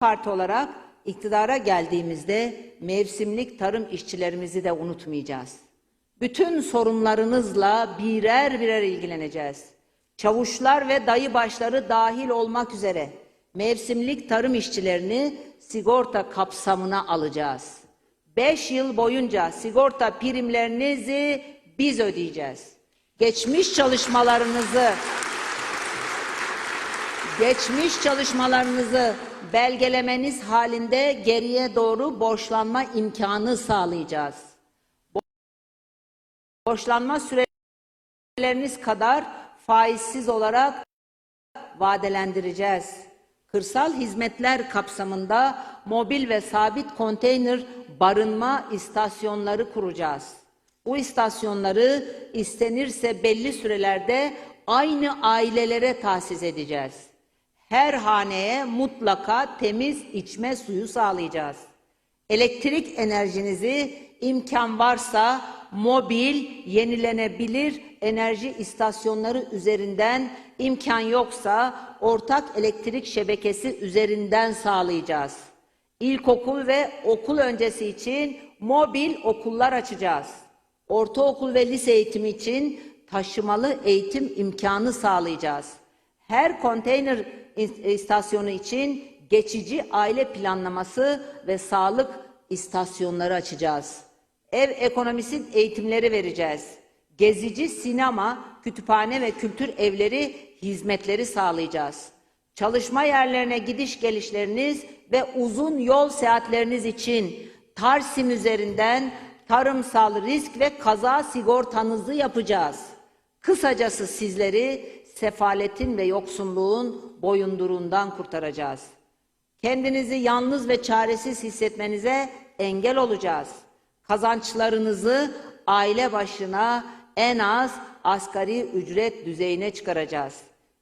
Parti olarak iktidara geldiğimizde mevsimlik tarım işçilerimizi de unutmayacağız. Bütün sorunlarınızla birer birer ilgileneceğiz. Çavuşlar ve dayı başları dahil olmak üzere mevsimlik tarım işçilerini sigorta kapsamına alacağız. 5 yıl boyunca sigorta primlerinizi biz ödeyeceğiz. Geçmiş çalışmalarınızı geçmiş çalışmalarınızı belgelemeniz halinde geriye doğru borçlanma imkanı sağlayacağız. Bo- Borçlanma süreleriniz kadar faizsiz olarak vadelendireceğiz. Kırsal hizmetler kapsamında mobil ve sabit konteyner barınma istasyonları kuracağız. Bu istasyonları istenirse belli sürelerde aynı ailelere tahsis edeceğiz. Her haneye mutlaka temiz içme suyu sağlayacağız. Elektrik enerjinizi imkan varsa mobil, yenilenebilir enerji istasyonları üzerinden, imkan yoksa ortak elektrik şebekesi üzerinden sağlayacağız. İlkokul ve okul öncesi için mobil okullar açacağız. Ortaokul ve lise eğitimi için taşımalı eğitim imkanı sağlayacağız. Her konteyner istasyonu için geçici aile planlaması ve sağlık istasyonları açacağız. Ev ekonomisi eğitimleri vereceğiz. Gezici sinema, kütüphane ve kültür evleri hizmetleri sağlayacağız. Çalışma yerlerine gidiş gelişleriniz ve uzun yol seyahatleriniz için Tarsim üzerinden tarımsal risk ve kaza sigortanızı yapacağız. Kısacası sizleri sefaletin ve yoksulluğun boyunduruğundan kurtaracağız. Kendinizi yalnız ve çaresiz hissetmenize engel olacağız. Kazançlarınızı aile başına en az asgari ücret düzeyine çıkaracağız.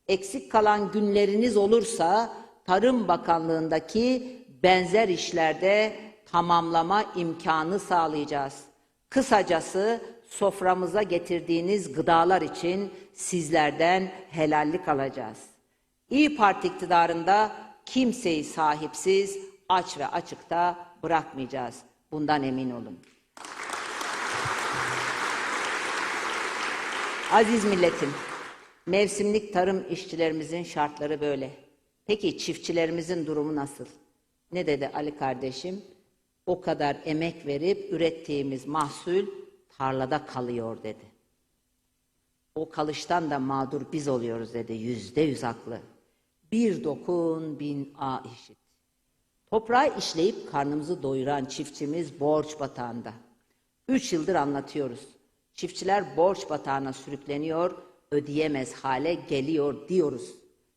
Eksik kalan günleriniz olursa Tarım Bakanlığındaki benzer işlerde tamamlama imkanı sağlayacağız. Kısacası soframıza getirdiğiniz gıdalar için sizlerden helallik alacağız. İyi Parti iktidarında kimseyi sahipsiz, aç ve açıkta bırakmayacağız. Bundan emin olun. Aziz milletim, mevsimlik tarım işçilerimizin şartları böyle. Peki çiftçilerimizin durumu nasıl? Ne dedi Ali kardeşim? O kadar emek verip ürettiğimiz mahsul tarlada kalıyor dedi. O kalıştan da mağdur biz oluyoruz dedi. Yüzde yüz haklı. Bir dokun bin a işit. Toprağı işleyip karnımızı doyuran çiftçimiz borç batağında. Üç yıldır anlatıyoruz. Çiftçiler borç batağına sürükleniyor, ödeyemez hale geliyor diyoruz.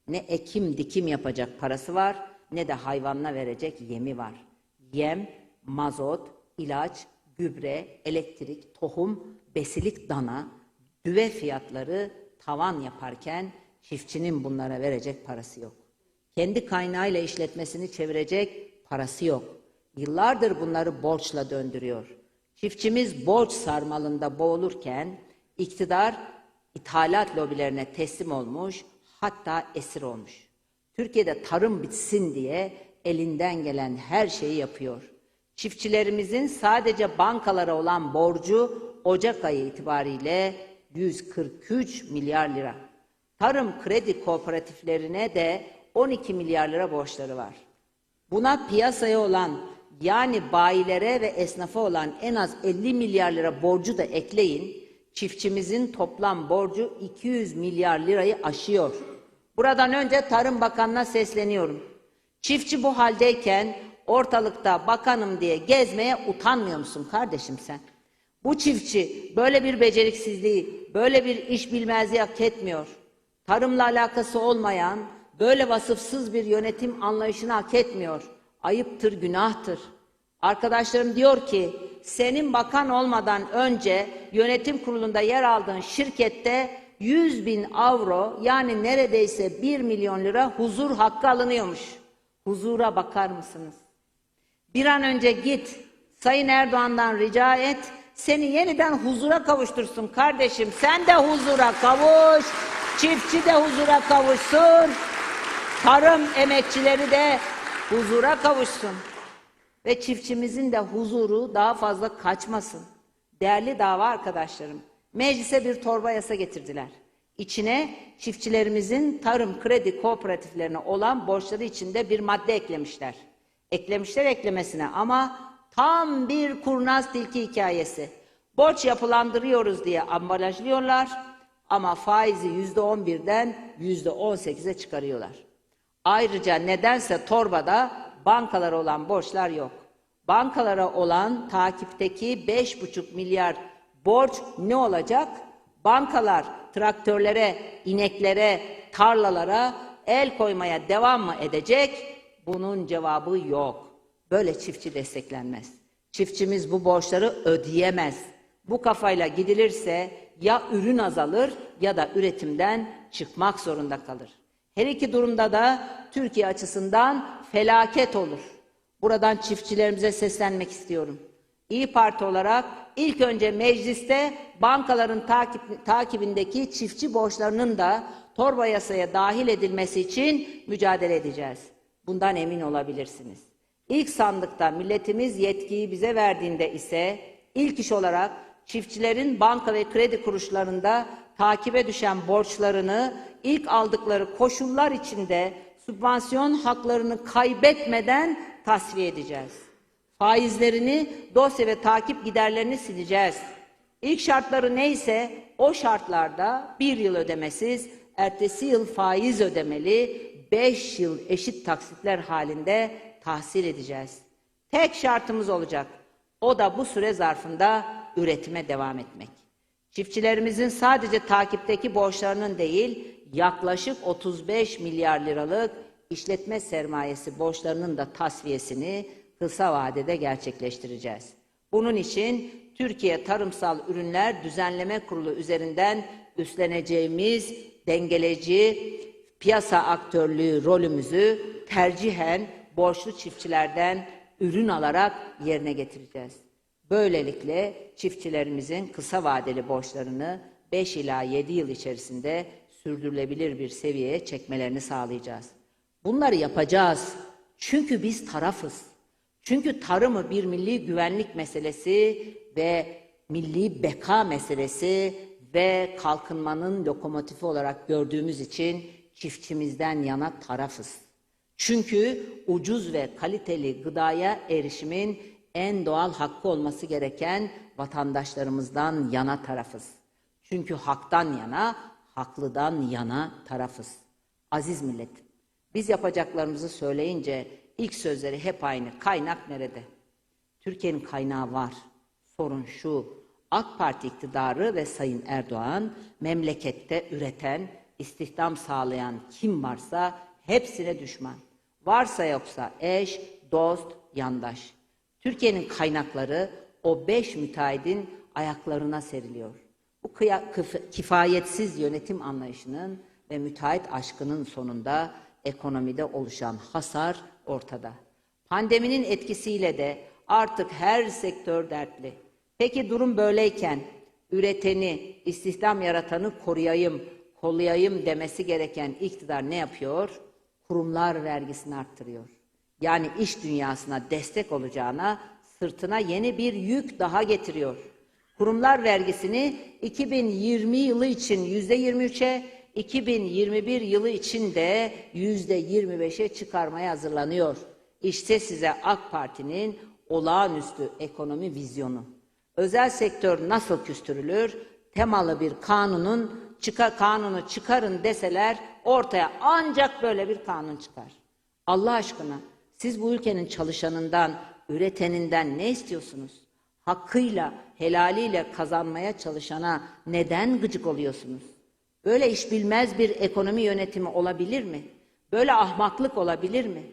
Ne ekim dikim yapacak parası var, ne de hayvanına verecek yemi var. Yem, mazot, ilaç, gübre, elektrik, tohum, besilik dana, düve fiyatları tavan yaparken çiftçinin bunlara verecek parası yok. Kendi kaynağıyla işletmesini çevirecek parası yok. Yıllardır bunları borçla döndürüyor. Çiftçimiz borç sarmalında boğulurken iktidar ithalat lobilerine teslim olmuş, hatta esir olmuş. Türkiye'de tarım bitsin diye elinden gelen her şeyi yapıyor. Çiftçilerimizin sadece bankalara olan borcu Ocak ayı itibariyle 143 milyar lira. Tarım kredi kooperatiflerine de 12 milyar lira borçları var. Buna piyasaya olan yani bayilere ve esnafa olan en az 50 milyar lira borcu da ekleyin. Çiftçimizin toplam borcu 200 milyar lirayı aşıyor. Buradan önce Tarım Bakanı'na sesleniyorum. Çiftçi bu haldeyken ortalıkta bakanım diye gezmeye utanmıyor musun kardeşim sen? Bu çiftçi böyle bir beceriksizliği, böyle bir iş bilmezliği hak etmiyor. Tarımla alakası olmayan, böyle vasıfsız bir yönetim anlayışını hak etmiyor. Ayıptır, günahtır. Arkadaşlarım diyor ki, senin bakan olmadan önce yönetim kurulunda yer aldığın şirkette 100 bin avro yani neredeyse 1 milyon lira huzur hakkı alınıyormuş. Huzura bakar mısınız? Bir an önce git, Sayın Erdoğan'dan rica et, seni yeniden huzura kavuştursun kardeşim. Sen de huzura kavuş, çiftçi de huzura kavuşsun, tarım emekçileri de huzura kavuşsun ve çiftçimizin de huzuru daha fazla kaçmasın. Değerli dava arkadaşlarım, meclise bir torba yasa getirdiler. İçine çiftçilerimizin tarım kredi kooperatiflerine olan borçları içinde bir madde eklemişler. Eklemişler eklemesine ama tam bir kurnaz tilki hikayesi. Borç yapılandırıyoruz diye ambalajlıyorlar ama faizi yüzde on birden yüzde on sekize çıkarıyorlar. Ayrıca nedense torbada bankalara olan borçlar yok. Bankalara olan takipteki 5,5 milyar borç ne olacak? Bankalar traktörlere, ineklere, tarlalara el koymaya devam mı edecek? Bunun cevabı yok. Böyle çiftçi desteklenmez. Çiftçimiz bu borçları ödeyemez. Bu kafayla gidilirse ya ürün azalır ya da üretimden çıkmak zorunda kalır. Her iki durumda da Türkiye açısından felaket olur. Buradan çiftçilerimize seslenmek istiyorum. İyi Parti olarak ilk önce mecliste bankaların takip, takibindeki çiftçi borçlarının da torba yasaya dahil edilmesi için mücadele edeceğiz. Bundan emin olabilirsiniz. İlk sandıkta milletimiz yetkiyi bize verdiğinde ise ilk iş olarak çiftçilerin banka ve kredi kuruluşlarında takibe düşen borçlarını ilk aldıkları koşullar içinde sübvansiyon haklarını kaybetmeden tasfiye edeceğiz. Faizlerini, dosya ve takip giderlerini sileceğiz. İlk şartları neyse o şartlarda bir yıl ödemesiz, ertesi yıl faiz ödemeli, beş yıl eşit taksitler halinde tahsil edeceğiz. Tek şartımız olacak. O da bu süre zarfında üretime devam etmek. Çiftçilerimizin sadece takipteki borçlarının değil, yaklaşık 35 milyar liralık işletme sermayesi borçlarının da tasfiyesini kısa vadede gerçekleştireceğiz. Bunun için Türkiye Tarımsal Ürünler Düzenleme Kurulu üzerinden üstleneceğimiz dengeleci piyasa aktörlüğü rolümüzü tercihen borçlu çiftçilerden ürün alarak yerine getireceğiz. Böylelikle çiftçilerimizin kısa vadeli borçlarını 5 ila 7 yıl içerisinde sürdürülebilir bir seviyeye çekmelerini sağlayacağız. Bunları yapacağız. Çünkü biz tarafız. Çünkü tarımı bir milli güvenlik meselesi ve milli beka meselesi ve kalkınmanın lokomotifi olarak gördüğümüz için çiftçimizden yana tarafız. Çünkü ucuz ve kaliteli gıdaya erişimin en doğal hakkı olması gereken vatandaşlarımızdan yana tarafız. Çünkü haktan yana, haklıdan yana tarafız. Aziz millet, biz yapacaklarımızı söyleyince ilk sözleri hep aynı. Kaynak nerede? Türkiye'nin kaynağı var. Sorun şu, AK Parti iktidarı ve Sayın Erdoğan memlekette üreten, istihdam sağlayan kim varsa hepsine düşman. Varsa yoksa eş, dost, yandaş. Türkiye'nin kaynakları o beş müteahhidin ayaklarına seriliyor. Bu kifayetsiz yönetim anlayışının ve müteahhit aşkının sonunda ekonomide oluşan hasar ortada. Pandeminin etkisiyle de artık her sektör dertli. Peki durum böyleyken üreteni, istihdam yaratanı koruyayım, kollayayım demesi gereken iktidar ne yapıyor? Kurumlar vergisini arttırıyor. Yani iş dünyasına destek olacağına sırtına yeni bir yük daha getiriyor. Kurumlar vergisini 2020 yılı için yüzde 23'e, 2021 yılı için de yüzde 25'e çıkarmaya hazırlanıyor. İşte size AK Parti'nin olağanüstü ekonomi vizyonu. Özel sektör nasıl küstürülür? Temalı bir kanunun çıkar, kanunu çıkarın deseler ortaya ancak böyle bir kanun çıkar. Allah aşkına siz bu ülkenin çalışanından, üreteninden ne istiyorsunuz? Hakkıyla, helaliyle kazanmaya çalışana neden gıcık oluyorsunuz? Böyle iş bilmez bir ekonomi yönetimi olabilir mi? Böyle ahmaklık olabilir mi?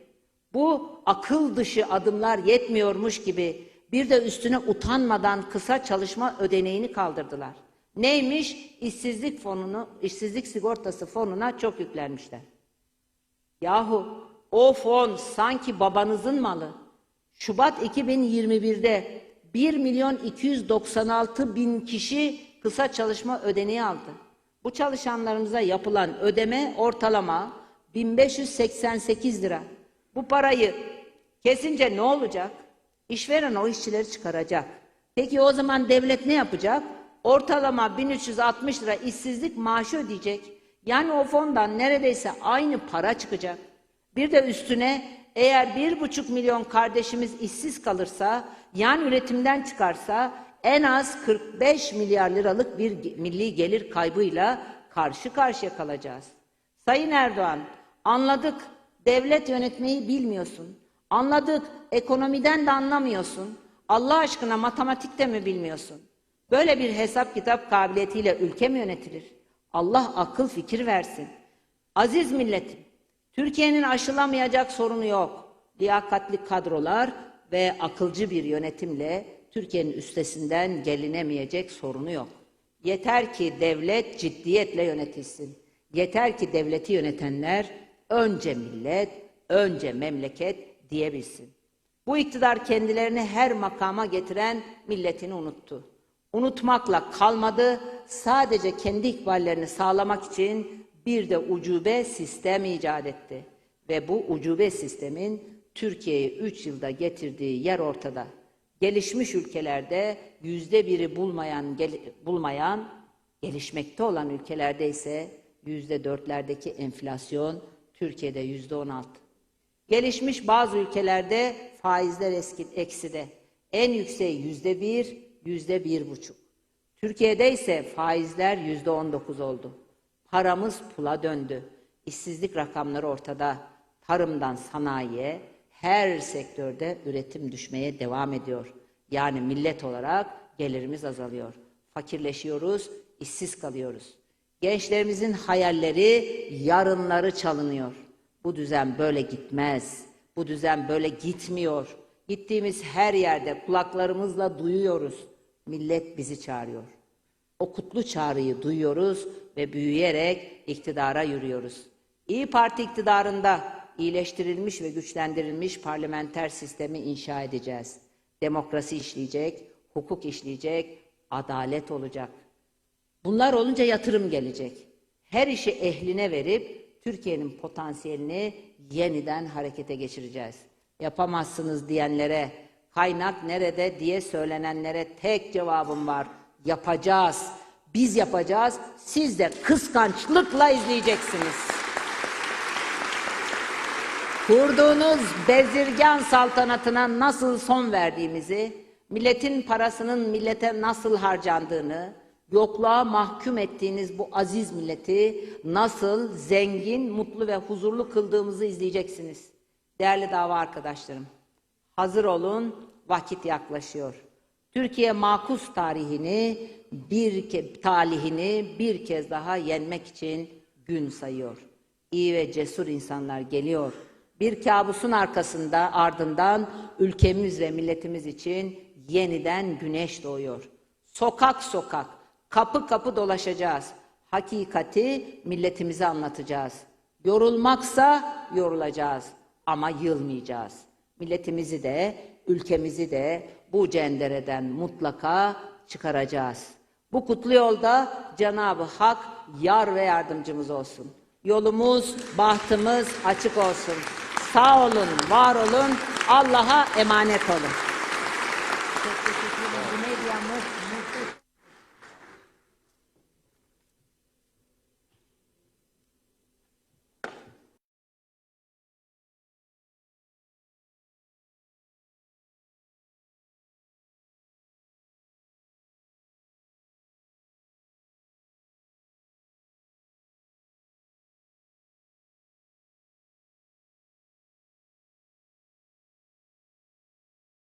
Bu akıl dışı adımlar yetmiyormuş gibi bir de üstüne utanmadan kısa çalışma ödeneğini kaldırdılar. Neymiş? İşsizlik fonunu, işsizlik sigortası fonuna çok yüklenmişler. Yahu o fon sanki babanızın malı. Şubat 2021'de 1 milyon 296 bin kişi kısa çalışma ödeneği aldı. Bu çalışanlarımıza yapılan ödeme ortalama 1588 lira. Bu parayı kesince ne olacak? İşveren o işçileri çıkaracak. Peki o zaman devlet ne yapacak? Ortalama 1360 lira işsizlik maaşı ödeyecek. Yani o fondan neredeyse aynı para çıkacak. Bir de üstüne eğer bir buçuk milyon kardeşimiz işsiz kalırsa, yani üretimden çıkarsa en az 45 milyar liralık bir milli gelir kaybıyla karşı karşıya kalacağız. Sayın Erdoğan, anladık devlet yönetmeyi bilmiyorsun. Anladık ekonomiden de anlamıyorsun. Allah aşkına matematikte mi bilmiyorsun? Böyle bir hesap kitap kabiliyetiyle ülke mi yönetilir? Allah akıl fikir versin. Aziz milletim, Türkiye'nin aşılamayacak sorunu yok. Liyakatli kadrolar ve akılcı bir yönetimle Türkiye'nin üstesinden gelinemeyecek sorunu yok. Yeter ki devlet ciddiyetle yönetilsin. Yeter ki devleti yönetenler önce millet, önce memleket diyebilsin. Bu iktidar kendilerini her makama getiren milletini unuttu. Unutmakla kalmadı, sadece kendi ikballerini sağlamak için bir de ucube sistem icat etti. Ve bu ucube sistemin Türkiye'yi 3 yılda getirdiği yer ortada. Gelişmiş ülkelerde yüzde biri bulmayan, gel- bulmayan, gelişmekte olan ülkelerde ise yüzde dörtlerdeki enflasyon, Türkiye'de yüzde on altı. Gelişmiş bazı ülkelerde faizler eski, ekside. En yükseği yüzde bir, yüzde bir buçuk. Türkiye'de ise faizler yüzde on dokuz oldu. Paramız pula döndü. İşsizlik rakamları ortada. Tarımdan sanayiye, her sektörde üretim düşmeye devam ediyor. Yani millet olarak gelirimiz azalıyor. Fakirleşiyoruz, işsiz kalıyoruz. Gençlerimizin hayalleri, yarınları çalınıyor. Bu düzen böyle gitmez. Bu düzen böyle gitmiyor. Gittiğimiz her yerde kulaklarımızla duyuyoruz. Millet bizi çağırıyor. O kutlu çağrıyı duyuyoruz ve büyüyerek iktidara yürüyoruz. İyi Parti iktidarında iyileştirilmiş ve güçlendirilmiş parlamenter sistemi inşa edeceğiz. Demokrasi işleyecek, hukuk işleyecek, adalet olacak. Bunlar olunca yatırım gelecek. Her işi ehline verip Türkiye'nin potansiyelini yeniden harekete geçireceğiz. Yapamazsınız diyenlere, kaynak nerede diye söylenenlere tek cevabım var. Yapacağız. Biz yapacağız. Siz de kıskançlıkla izleyeceksiniz. Kurduğunuz bezirgan saltanatına nasıl son verdiğimizi, milletin parasının millete nasıl harcandığını, yokluğa mahkum ettiğiniz bu aziz milleti nasıl zengin, mutlu ve huzurlu kıldığımızı izleyeceksiniz. Değerli dava arkadaşlarım, hazır olun, vakit yaklaşıyor. Türkiye makus tarihini bir ke- talihini bir kez daha yenmek için gün sayıyor. İyi ve cesur insanlar geliyor. Bir kabusun arkasında ardından ülkemiz ve milletimiz için yeniden güneş doğuyor. Sokak sokak, kapı kapı dolaşacağız. Hakikati milletimize anlatacağız. Yorulmaksa yorulacağız ama yılmayacağız. Milletimizi de, ülkemizi de bu cendereden mutlaka çıkaracağız. Bu kutlu yolda Cenab-ı Hak yar ve yardımcımız olsun. Yolumuz, bahtımız açık olsun. Sağ olun, var olun, Allah'a emanet olun. Çok teşekkür ederim.